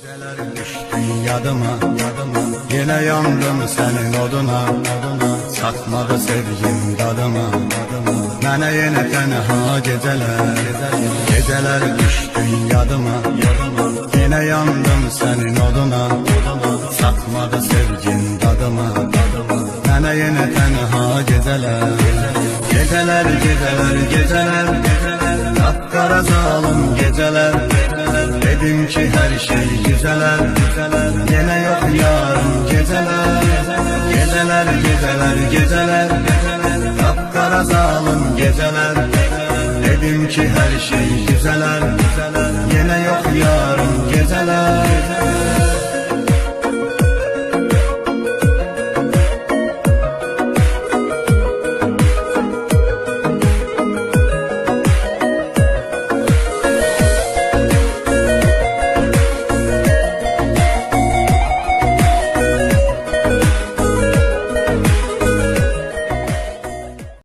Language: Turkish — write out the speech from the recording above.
Düştün yadıma, yadıma Yine yandım senin oduna, oduna. Satmadı sevgim dadıma, dadıma. Mənə yenə tənha geceler, geceler. Düştün yadıma, yadıma Yine yandım senin oduna, oduna. Satmadı sevgin dadıma, dadıma. Mənə yenə tənha geceler, geceler, geceler Kapkara zalim geceler, Ki her şey güzeler, güzeler Yine yok yarın geceler. Geceler, geceler, geceler. Kapkara zalim geceler. Dedim ki her şey güzeler, Yine yok yarın